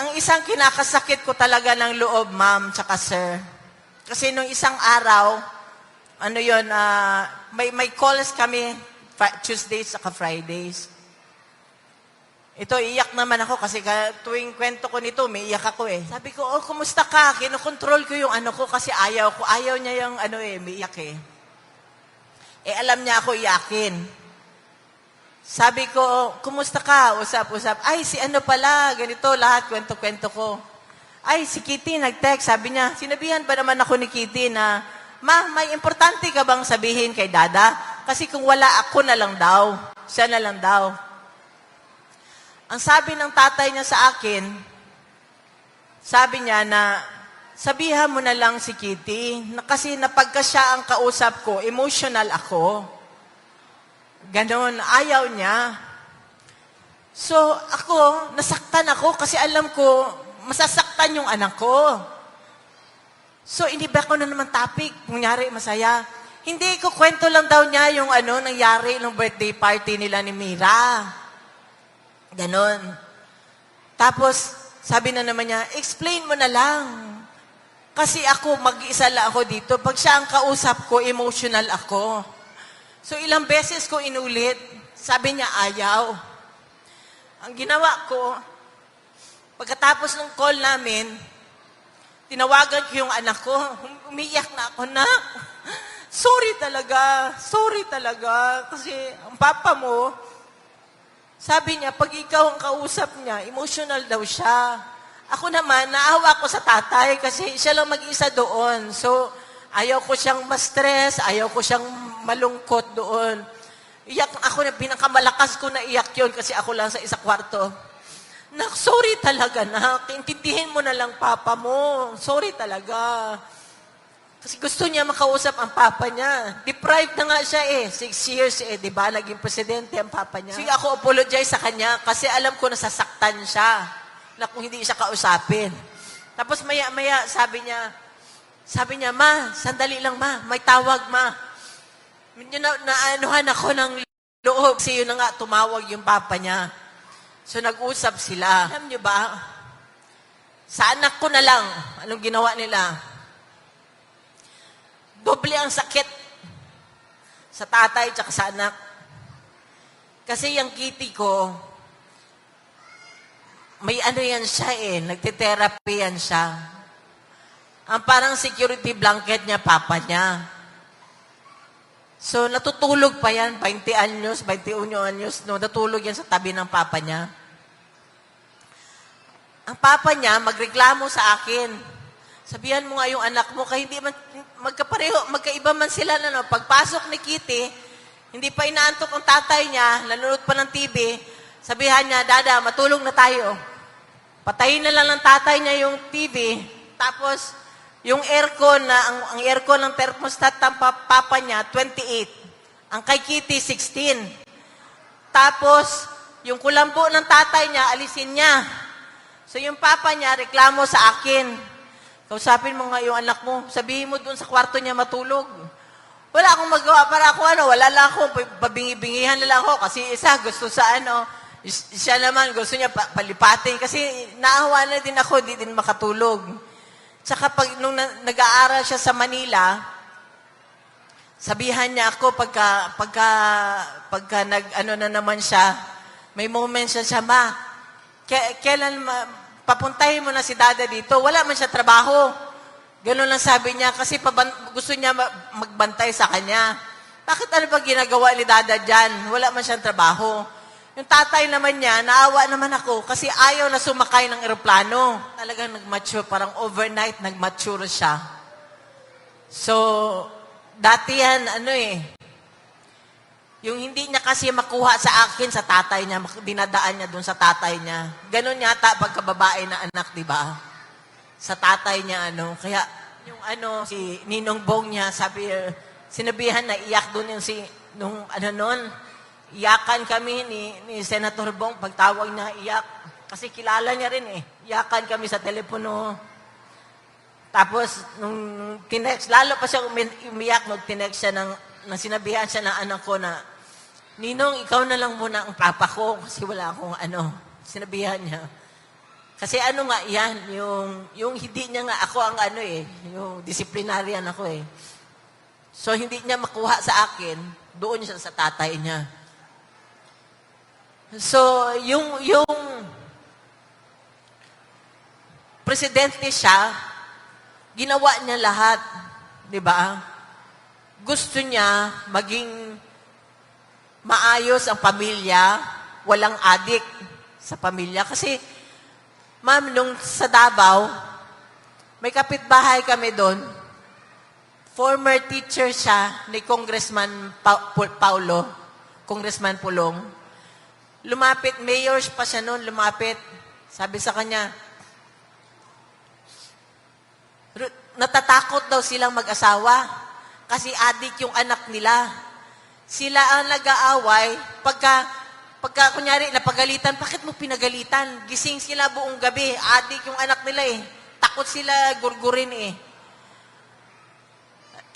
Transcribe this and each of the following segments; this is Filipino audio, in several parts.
ang isang kinakasakit ko talaga ng loob, ma'am, tsaka sir. Kasi nung isang araw, ano yun, ah, may, may calls kami Tuesdays saka Fridays. Ito, iyak naman ako kasi ka, tuwing kwento ko nito, may iyak ako eh. Sabi ko, oh, kumusta ka? Kinokontrol ko yung ano ko kasi ayaw ko. Ayaw niya yung ano eh, may iyak eh. Eh, alam niya ako iyakin. Sabi ko, kumusta ka? Usap-usap. Ay, si ano pala, ganito, lahat, kwento-kwento ko. Ay, si Kitty nag-text. Sabi niya, sinabihan ba naman ako ni Kitty na, Ma, may importante ka bang sabihin kay Dada? Kasi kung wala, ako na lang daw. Siya na lang daw. Ang sabi ng tatay niya sa akin, sabi niya na, sabihan mo na lang si Kitty, na kasi napagka siya ang kausap ko, emotional ako. Ganon, ayaw niya. So, ako, nasaktan ako kasi alam ko, masasaktan yung anak ko. So, iniba ko na naman topic. Kunyari, masaya. Hindi ko kwento lang daw niya yung ano, nangyari nung birthday party nila ni Mira. Ganon. Tapos, sabi na naman niya, explain mo na lang. Kasi ako, mag-isa lang ako dito. Pag siya ang kausap ko, emotional ako. So, ilang beses ko inulit. Sabi niya, ayaw. Ang ginawa ko, pagkatapos ng call namin, tinawagan ko yung anak ko. Umiyak na ako, na. Sorry talaga. Sorry talaga. Kasi ang papa mo, sabi niya, pag ikaw ang kausap niya, emotional daw siya. Ako naman, naawa ko sa tatay kasi siya lang mag-isa doon. So, ayaw ko siyang ma-stress, ayaw ko siyang malungkot doon. Iyak ako na, pinakamalakas ko na iyak yun kasi ako lang sa isa kwarto. Nak, sorry talaga, nak. Intindihin mo na lang papa mo. Sorry talaga. Kasi gusto niya makausap ang papa niya. Deprived na nga siya eh. Six years eh, di ba? Naging presidente ang papa niya. Sige, ako apologize sa kanya kasi alam ko nasasaktan siya na kung hindi siya kausapin. Tapos maya-maya, sabi niya, sabi niya, ma, sandali lang ma, may tawag ma. Na, naanuhan ako ng loob. Kasi yun na nga, tumawag yung papa niya. So nag-usap sila. Alam niyo ba, sa anak ko na lang, anong ginawa nila? Doble ang sakit sa tatay at sa anak. Kasi yung kitty ko, may ano yan siya eh, nagte-therapy yan siya. Ang parang security blanket niya, papa niya. So, natutulog pa yan, 20 anyos, 21 anyos, no, natulog yan sa tabi ng papa niya. Ang papa niya, magreklamo sa akin. Sabihan mo nga yung anak mo, kaya hindi man, magkapareho, magkaiba man sila, na, no, pagpasok ni Kitty, hindi pa inaantok ang tatay niya, nanonood pa ng TV, sabihan niya, Dada, matulog na tayo. Patayin na lang ng tatay niya yung TV, tapos, yung aircon na, ang, ang aircon ng thermostat ng pa- papa niya, 28. Ang kay Kitty, 16. Tapos, yung kulambo ng tatay niya, alisin niya. So, yung papa niya, reklamo sa akin. Kausapin mo nga yung anak mo. Sabihin mo doon sa kwarto niya matulog. Wala akong magawa para ako ano, wala lang ako, pabingi-bingihan na lang ako. Kasi isa, gusto sa ano, siya naman, gusto niya pa- palipatin. Kasi naawa na din ako, di din makatulog. Tsaka pag nung na- nag-aaral siya sa Manila, sabihan niya ako pagka, pagka, pagka nag, ano na naman siya, may moments siya siya, ma, ke- kailan ma, papuntahin mo na si dada dito, wala man siya trabaho. Ganun lang sabi niya, kasi paban, gusto niya ma- magbantay sa kanya. Bakit ano ba ginagawa ni dada dyan? Wala man siyang trabaho. Yung tatay naman niya, naawa naman ako kasi ayaw na sumakay ng eroplano. Talagang nag-mature, parang overnight nag-mature siya. So, dati yan, ano eh, yung hindi niya kasi makuha sa akin, sa tatay niya, dinadaan niya dun sa tatay niya. Ganon yata pagkababae na anak, di ba? Sa tatay niya, ano. Kaya, yung ano, si Ninong Bong niya, sabi, sinabihan na iyak dun yung si, nung ano nun, iyakan kami ni, ni Senator Bong, pagtawag niya, iyak. Kasi kilala niya rin eh. Iyakan kami sa telepono. Tapos, nung nung tinext, lalo pa siya umi- umiyak nung tinext siya ng, nang sinabihan siya ng anak ko na, Ninong, ikaw na lang muna ang papa ko kasi wala akong ano. Sinabihan niya. Kasi ano nga yan, yung, yung hindi niya nga, ako ang ano eh, yung disciplinarian ako eh. So hindi niya makuha sa akin, doon siya sa tatay niya. So, yung, yung presidente siya, ginawa niya lahat. Di ba? Gusto niya maging maayos ang pamilya, walang adik sa pamilya. Kasi, ma'am, nung sa Davao, may kapitbahay kami doon. Former teacher siya ni Congressman pa- Paulo, Congressman Pulong. Lumapit, mayor pa siya noon, lumapit. Sabi sa kanya, "Ru- natatakot daw silang mag-asawa kasi adik yung anak nila. Sila ang nag-aaway pagka, pagka kunyari napagalitan, bakit mo pinagalitan? Gising sila buong gabi, adik yung anak nila eh. Takot sila gurgurin eh.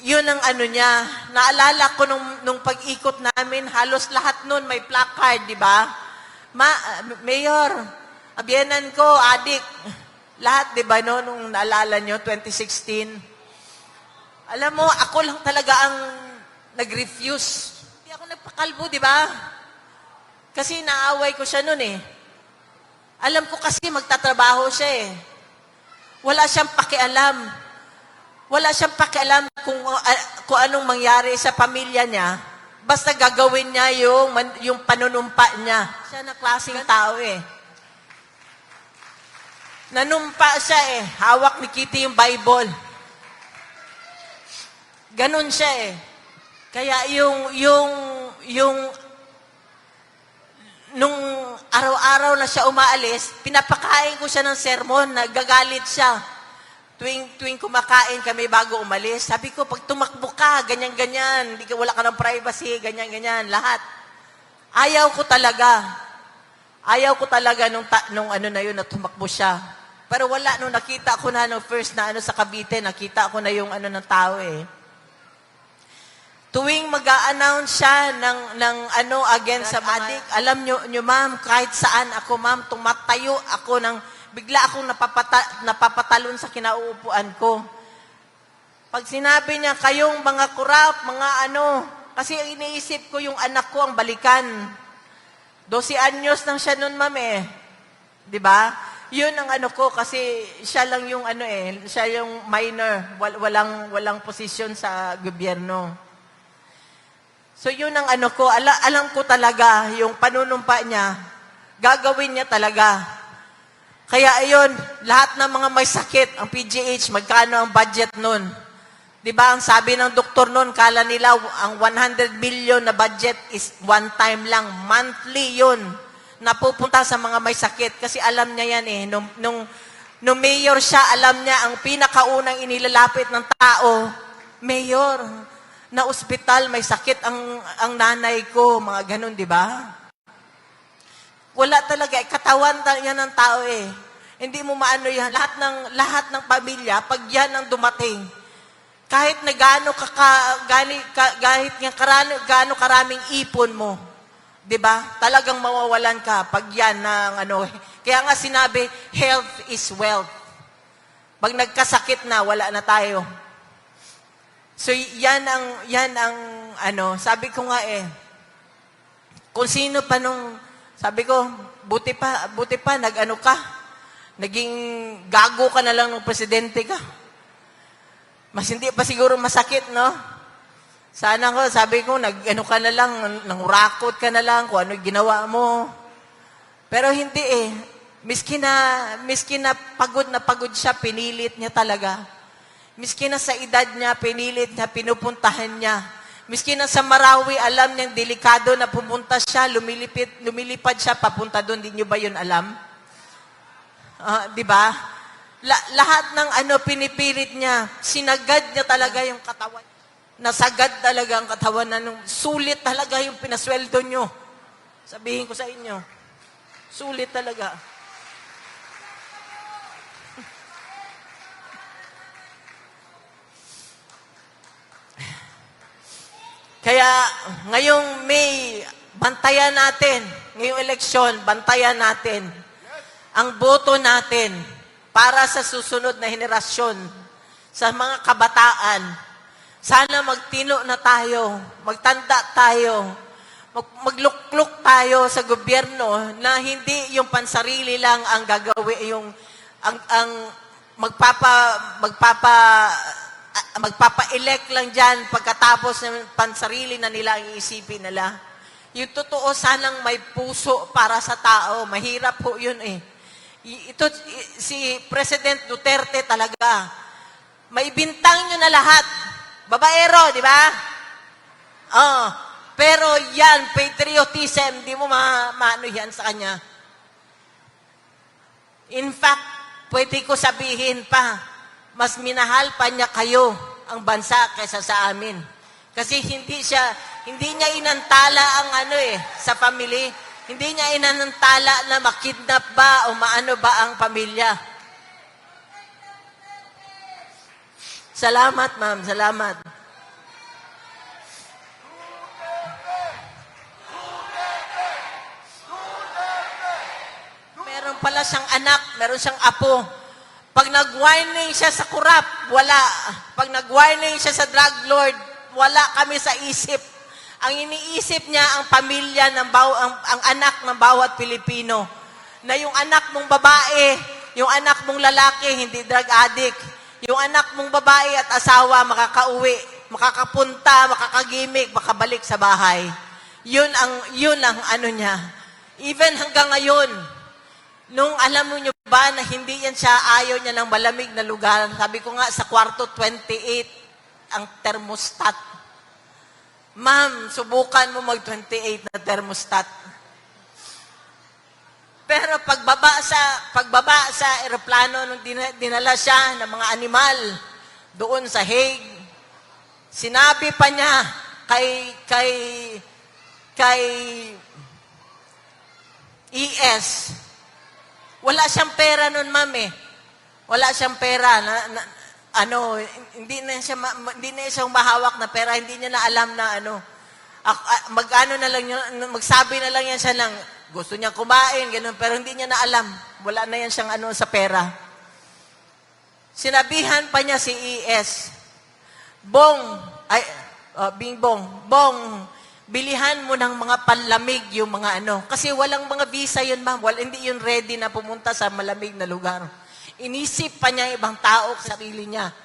Yun ang ano niya. Naalala ko nung, nung pag-ikot namin, halos lahat nun may placard, di ba? Ma, Mayor, abyenan ko, adik. Lahat, di ba, no, nung naalala nyo, 2016. Alam mo, ako lang talaga ang nag-refuse. Hindi ako nagpakalbo, di ba? Kasi naaway ko siya nun eh. Alam ko kasi magtatrabaho siya eh. Wala siyang pakialam. Wala siyang pakialam kung, uh, kung anong mangyari sa pamilya niya. Basta gagawin niya yung, yung panunumpa niya. Siya na klaseng tao eh. Nanumpa siya eh. Hawak ni Kitty yung Bible. Ganon siya eh. Kaya yung, yung, yung, nung araw-araw na siya umaalis, pinapakain ko siya ng sermon, nagagalit siya. Tuwing, tuwing kumakain kami bago umalis, sabi ko, pag tumakbo ka, ganyan-ganyan, hindi ka, wala ka ng privacy, ganyan-ganyan, lahat. Ayaw ko talaga. Ayaw ko talaga nung, ta- nung ano na yun, na tumakbo siya. Pero wala, nung nakita ko na nung first na ano sa Cavite, nakita ko na yung ano ng tao eh. Tuwing mag announce siya ng, ng ano against sa addict, alam nyo, nyo ma'am, kahit saan ako ma'am, tumatayo ako ng, bigla akong napapata, napapatalon sa kinauupuan ko. Pag sinabi niya, kayong mga kurap, mga ano, kasi iniisip ko yung anak ko ang balikan. 12 anyos nang siya nun, ma'am eh. Di ba? Yun ang ano ko kasi siya lang yung ano eh, siya yung minor, wal- walang walang posisyon sa gobyerno. So yun ang ano ko, ala, alam ko talaga yung panunumpa niya, gagawin niya talaga. Kaya ayun, lahat ng mga may sakit, ang PGH, magkano ang budget nun? 'Di ba? Ang sabi ng doktor nun, kala nila ang 100 billion na budget is one time lang, monthly 'yun. Napupunta sa mga may sakit kasi alam niya yan eh nung nung nung mayor siya, alam niya ang pinakaunang inilalapit ng tao, mayor, na ospital may sakit ang ang nanay ko, mga ganun, 'di ba? Wala talaga, eh, katawan ta- yan ng tao eh. Hindi mo maano yan. Lahat ng, lahat ng pamilya, pag yan ang dumating, kahit na gaano ka, ka, ka kahit nga karano, gaano karaming ipon mo, 'di ba? Talagang mawawalan ka pag yan ng ano. Kaya nga sinabi, health is wealth. Pag nagkasakit na, wala na tayo. So yan ang yan ang ano, sabi ko nga eh, kung sino pa nung, sabi ko, buti pa, buti pa, nag-ano ka, naging gago ka na lang ng presidente ka. Mas hindi pa siguro masakit, no? Sana ko, sabi ko, nag-ano ka na lang, nangurakot ka na lang, kung ano ginawa mo. Pero hindi eh. Miski na, miski na pagod na pagod siya, pinilit niya talaga. Miski na sa edad niya, pinilit niya, pinupuntahan niya. Miski na sa Marawi, alam niyang delikado na pumunta siya, lumilipit, lumilipad siya, papunta doon. Di niyo ba yun alam? Ah, di ba? La- lahat ng ano pinipilit niya, sinagad niya talaga yung katawan. Nasagad talaga ang katawan na nung sulit talaga yung pinasweldo niyo. Sabihin ko sa inyo, sulit talaga. Kaya ngayong May, bantayan natin. Ngayong eleksyon, bantayan natin. ang boto natin para sa susunod na henerasyon, sa mga kabataan. Sana magtino na tayo, magtanda tayo, mag, maglukluk tayo sa gobyerno na hindi yung pansarili lang ang gagawin, yung ang, ang magpapa, magpapa, ah, magpapa-elect lang dyan pagkatapos ng pansarili na nila ang iisipin nila. Yung totoo, sanang may puso para sa tao. Mahirap po yun eh. Ito, si President Duterte talaga, may bintang nyo na lahat. Babaero, di ba? Oh, pero yan, patriotism, di mo ma maano yan sa kanya. In fact, pwede ko sabihin pa, mas minahal pa niya kayo ang bansa kaysa sa amin. Kasi hindi siya, hindi niya inantala ang ano eh, sa family. Hindi niya inantala na makidnap ba o maano ba ang pamilya. Salamat, ma'am. Salamat. Meron pala siyang anak, meron siyang apo. Pag nag-whining siya sa kurap, wala. Pag nag-whining siya sa drug lord, wala kami sa isip. Ang iniisip niya ang pamilya ng baw, ang, ang anak ng bawat Pilipino. Na yung anak mong babae, yung anak mong lalaki, hindi drug addict. Yung anak mong babae at asawa makakauwi, makakapunta, makakagimik, makabalik sa bahay. Yun ang yun ang ano niya. Even hanggang ngayon, Nung alam mo nyo ba na hindi yan siya, ayaw niya ng malamig na lugar. Sabi ko nga, sa kwarto 28 ang thermostat. Ma'am, subukan mo mag-28 na thermostat. Pero pagbaba sa, pagbaba sa eroplano, nung dina- dinala siya ng mga animal doon sa Hague, sinabi pa niya kay, kay, kay ES, wala siyang pera nun, ma'am eh. Wala siyang pera na, na ano, hindi na siya hindi na siya mahawak na pera, hindi niya na alam na ano. Ah, mag-ano na lang magsabi na lang yan siya ng gusto niya kumain, ganun, pero hindi niya na alam. Wala na yan siyang ano sa pera. Sinabihan pa niya si ES, Bong, ay, uh, Bing Bong, Bong, bilihan mo ng mga panlamig yung mga ano. Kasi walang mga visa yun, ma'am. Wal, hindi yun ready na pumunta sa malamig na lugar. Inisip pa niya ibang tao sa sarili niya.